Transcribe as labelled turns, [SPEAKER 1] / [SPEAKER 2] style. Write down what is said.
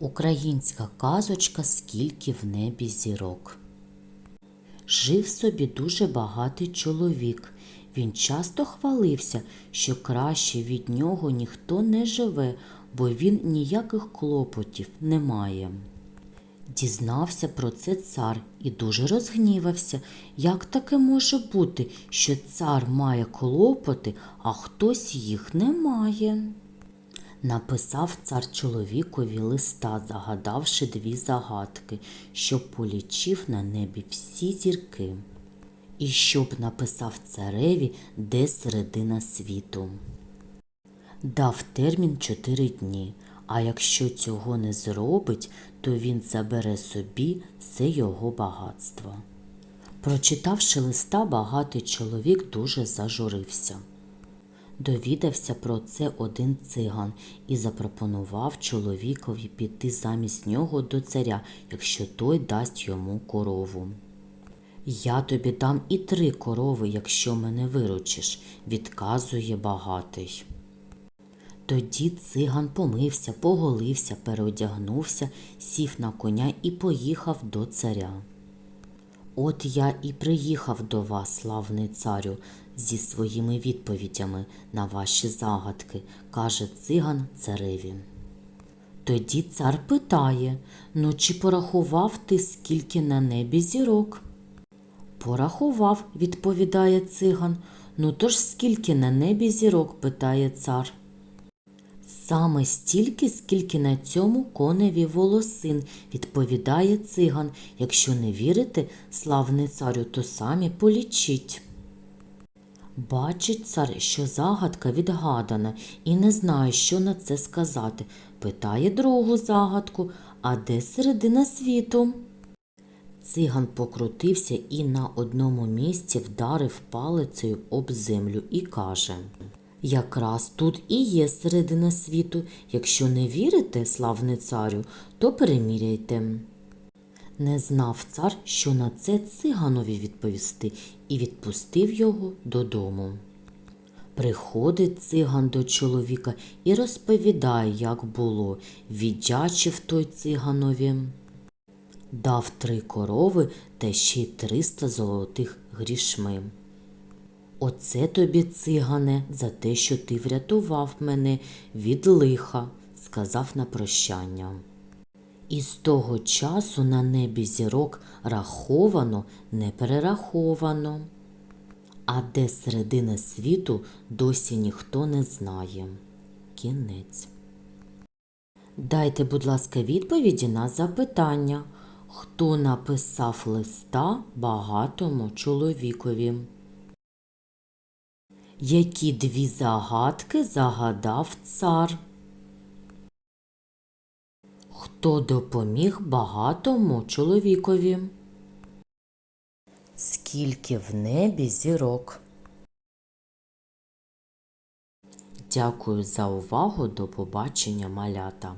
[SPEAKER 1] Українська казочка Скільки в небі зірок. Жив собі дуже багатий чоловік. Він часто хвалився, що краще від нього ніхто не живе, бо він ніяких клопотів не має. Дізнався про це цар і дуже розгнівався. Як таке може бути, що цар має клопоти, а хтось їх не має? Написав цар чоловікові листа, загадавши дві загадки, щоб полічив на небі всі зірки, і щоб написав цареві, де середина світу. Дав термін чотири дні, а якщо цього не зробить, то він забере собі все його багатство. Прочитавши листа, багатий чоловік дуже зажурився. Довідався про це один циган і запропонував чоловікові піти замість нього до царя, якщо той дасть йому корову. Я тобі дам і три корови, якщо мене виручиш, відказує багатий. Тоді циган помився, поголився, переодягнувся, сів на коня і поїхав до царя. От я і приїхав до вас, славний царю, зі своїми відповідями на ваші загадки, каже циган цареві. Тоді цар питає ну чи порахував ти, скільки на небі зірок? Порахував, відповідає циган. Ну то ж скільки на небі зірок? питає цар. Саме стільки, скільки на цьому коневі волосин, відповідає циган. Якщо не вірите, славний царю, то самі полічіть. Бачить цар, що загадка відгадана, і не знає, що на це сказати. Питає другу загадку, а де середина світу? Циган покрутився і на одному місці вдарив палицею об землю і каже Якраз тут і є середина світу. Якщо не вірите, славний царю, то переміряйте. Не знав цар, що на це циганові відповісти, і відпустив його додому. Приходить циган до чоловіка і розповідає, як було, віддячив той циганові. Дав три корови та ще й триста золотих грішми. Оце тобі, цигане, за те, що ти врятував мене від лиха, сказав на прощання. І з того часу на небі зірок раховано, не перераховано. А де середина світу досі ніхто не знає. Кінець. Дайте, будь ласка, відповіді на запитання, хто написав листа багатому чоловікові. Які дві загадки загадав цар? Хто допоміг багатому чоловікові? Скільки в небі зірок? Дякую за увагу. До побачення, малята.